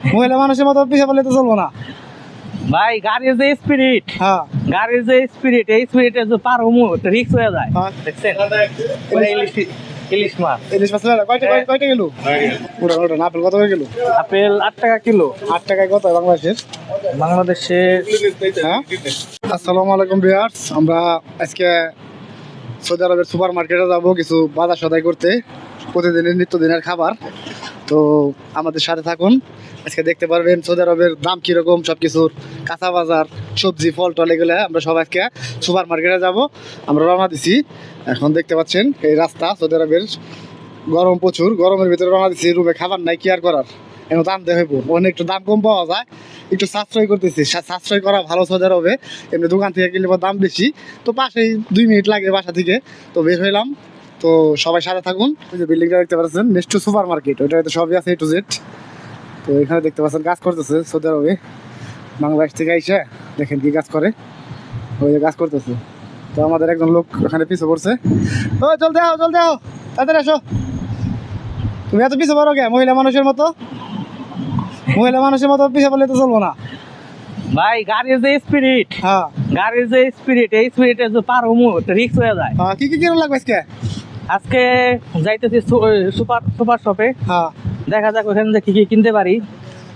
মহিলা মানুষের মতো পিছিয়ে বললে তো চলবো না। ভাই গাড়ির যে স্পিরিট হ্যাঁ। গাড়ির যে স্পিরিট এই স্পিরিটে যে পার হমু রিক্স হয়ে যায়। হ্যাঁ। দেখছেন? ইলিশ মাছ। ইলিশ মাছ কয়টা কিলো? ওটা ওটা আপেল কত করে কিলো? আপেল আট টাকা কিলো। আট টাকায় কত বাংলাদেশের? বাংলাদেশে হ্যাঁ। আসসালামু আলাইকুম বিয়ার্স আমরা আজকে সৌদি আরবের সুপার মার্কেটে যাব কিছু বাজার সদাই করতে প্রতিদিনের নিত্যদিনের খাবার। তো আমাদের সাথে থাকুন। আজকে দেখতে পারবেন সৌদি আরবের দাম কীরকম সব কিছুর কাঁচা বাজার সবজি, ফল, টল, এগুলো। আমরা সব আজকে সুপার মার্কেটে যাব। আমরা রওনা দিছি। এখন দেখতে পাচ্ছেন এই রাস্তা সৌদি আরবের। গরম প্রচুর, গরমের ভিতরে রওনা দিছি। রুমে খাবার নাই, কি আর করার? এখন দাম দেখাইব ওখানে একটু দাম কম পাওয়া যায়। একটু সাশ্রয় করতেছি। সাশ্রয় করা ভালো সজার হবে এমনি দোকান থেকে কিনলে দাম বেশি। তো পাশেই দুই মিনিট লাগে বাসা থেকে। তো বের হইলাম। তো সবাই সাথে থাকুন। যে বিল্ডিংটা দেখতে পাচ্ছেন নেক্সট সুপার মার্কেট ওইটা সবই আছে এ টু জেড তো এখানে দেখতে পাচ্ছেন কাজ করতেছে সৌদি আরবে। বাংলাদেশ থেকে আইসে দেখেন কি কাজ করে। ওই যে কাজ করতেছে। তো আমাদের একজন লোক ওখানে পিছু পড়ছে। ও চল দেও চল দেও তাদের আসো। তুমি এত পিছু পড়ো কে? মহিলা মানুষের মতো? মহিলা মানুষের মতো পিছু পড়লে তো চলবো না। ভাই গাড়ির যে স্পিরিট হ্যাঁ। গাড়ির যে স্পিরিট এই স্পিরিটে যে পার হমু রিক্স হয়ে যায়। হ্যাঁ কি কি কিরম লাগবে আজকে? আজকে যাইতেছি সুপার সুপার শপে। হ্যাঁ। দেখা যাক ওখানে কি কি কিনতে পারি।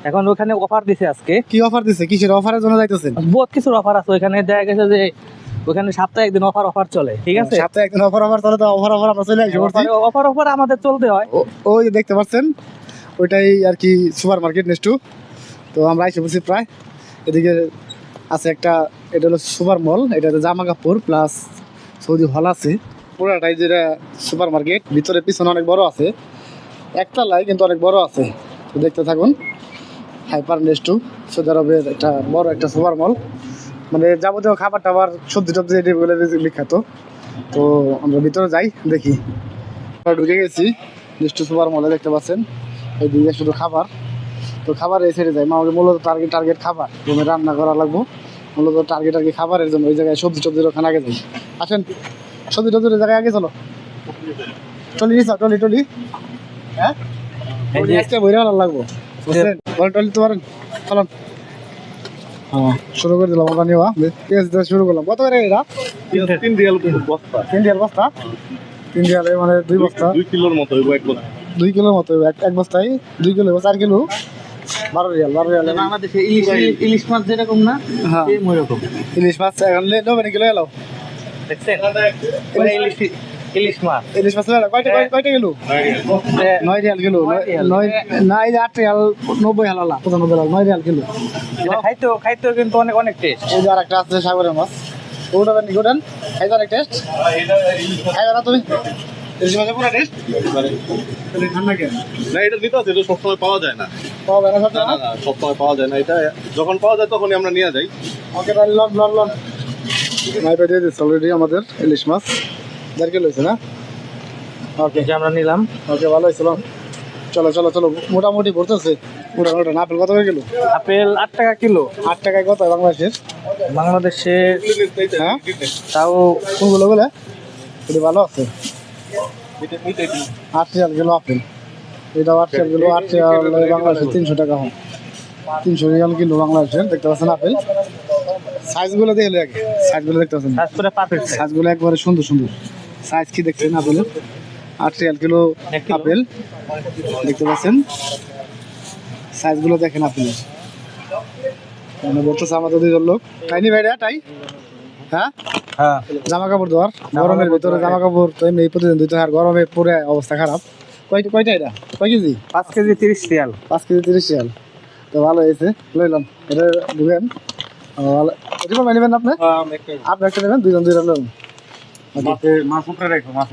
এখন ওখানে অফার দিছে আজকে। কি অফার দিছে? কিসের অফারের জন্য যাইতেছেন? বহুত কিছুর অফার আছে। ওখানে দেখা গেছে যে ওখানে সপ্তাহে একদিন অফার অফার চলে ঠিক আছে? সপ্তাহে একদিন অফার অফার চলে তো অফার অফার আমরা চলে আসি অফার অফার আমাদের চলতে হয়। ওই যে দেখতে পাচ্ছেন ওইটাই আর কি সুপার মার্কেট নেক্সট তো আমরা এসে বসি প্রায়। এদিকে আছে একটা এটা হলো সুপার মল এটাতে জামা কাপড় প্লাস সৌদি হল আছে। পুরাটাই যেটা সুপার মার্কেট ভিতরে পিছনে অনেক বড় আছে। একতলায় কিন্তু অনেক বড় আছে। তো দেখতে থাকুন হাইপার নেক্সট সৌদি আরবের একটা বড় একটা সুপার মল মানে যাবতীয় খাবার টাবার, সবজি টবজি এগুলো বিখ্যাত। তো আমরা ভিতরে যাই, দেখি। ঢুকে গেছি নিষ্ঠু সুপার মলে দেখতে পাচ্ছেন। এইদিকে শুধু খাবার। তো খাবার এই সাইডে যাই। আমাকে মূলত টার্গেট টার্গেট খাবার। রুমে রান্না করা লাগবো। মূলত টার্গেট আর কি খাবারের জন্য। ওই জায়গায় সবজি টবজির ওখানে আগে যাই। আসেন। জায়গায় আগে চলো। টলি নিছা? টলি টলি হ্যাঁ? আজকে বইরে ভালো লাগবো। বুঝছেন? টলি তো পারেন চলুন। হ্যাঁ। শুরু করে দিলাম নেওয়া। পেঁয়াজ দিয়ে শুরু করলাম। কত করে এটা? তিন রিয়াল বস্তা। তিন রিয়াল বস্তা? তিন রিয়ালে মানে দুই বস্তা? দুই কিলোর মতো হইব এক বস্তা। দুই কিলোর মতো এক এক বস্তায় দুই কিলো চার কিলো। বারো রিয়াল বারো রিয়াল। বাংলাদেশে ইলিশ ইলিশ মাছ যেরকম না হ্যাঁ। ওইরকম। ইলিশ মাছ এখন নেবেন কিলো এলো দেখছেন? ইলিশ ইলিশ মাছ। ইলিশ মাছ কয়টা কয়টা কিলো নয় রিয়াল আট রিয়াল নব্বই হালালা পঁচানব্বই নয় রিয়াল খাইতেও কিন্তু অনেক অনেক টেস্ট এই যে আর একটা আছে সাগরের মাছ। ওটা বেন গোটেন খাইতে অনেক টেস্ট খাইবে না তুমি? ইলিশ মাছের পুরো টেস্ট ঠান্ডা কেন? না এটা দিতে আছে এটা সবসময় পাওয়া যায় না সবসময় পাওয়া যায় না। এটা যখন পাওয়া যায় তখনই আমরা নিয়ে যাই। ওকে তাহলে লন লন লন। মাইপে দিয়ে দিচ্ছে অলরেডি আমাদের ইলিশ মাছ দেড় কিলো হয়েছে না? ওকে আমরা নিলাম। ওকে ভালো হয়েছিল। চলো চলো চলো। মোটামুটি ভরতেছে মোটামুটি না আপেল কত করে কিলো? আপেল আট টাকা কিলো। আট টাকায় কত বাংলাদেশের? বাংলাদেশে হ্যাঁ? তাও কোনগুলো বলে? এটি ভালো আছে? আট রিয়াল কিলো আপেল। এটা আট রিয়াল কিলো আট রিয়াল বাংলাদেশের তিনশো টাকা হয়। তিনশো রিয়াল কিলো বাংলাদেশের দেখতে পাচ্ছেন আপেল। সাইজগুলো দেখলে আগে। সাইজগুলো দেখতে পাচ্ছেন? তারপরে পারফেক্ট সাইজগুলো একবারে সুন্দর সুন্দর। সাইজ কি দেখছেন আপেলের আটরিয়াল কিলো আপেল। দেখতে পাচ্ছেন? সাইজগুলো দেখেন আপেলের মানে বলতেছে আমাদের দুজন লোক। টাইনি ভাইরা টাই হ্যাঁ? হ্যাঁ। জামা কাপড় দেওয়ার গরমের ভিতরে জামা কাপড় তো এমনি প্রতিদিন ধুইতে হয় আর গরমে পুরো অবস্থা খারাপ। কয় কয়টা এটা? কয় কেজি? পাঁচ কেজি তিরিশ রিয়াল। পাঁচ কেজি তিরিশ রিয়াল। তো ভালো হয়েছে। লইলাম। এটা ঢুকেন নেবেন আপনি? আপনি একটা নেবেন দুজন দুজন নেবেন।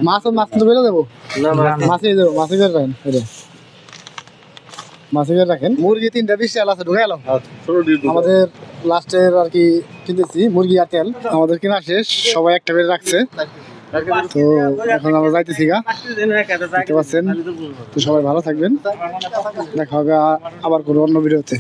মাছ বেরো দেবো। মাছই দেবো মাছই বের রাখেন এটা মাছই বের রাখেন। মুরগি তিনটা বিশ চাল আছে ঢুকে এলাম। আমাদের লাস্টের আর কি কিনতেছি মুরগি আর তেল। আমাদের কেনা শেষ সবাই একটা বেড়ে রাখছে। তো এখন আমরা যাইতেছি গা। দেখতে পাচ্ছেন? তো সবাই ভালো থাকবেন। দেখা হবে আবার কোনো অন্য ভিডিওতে।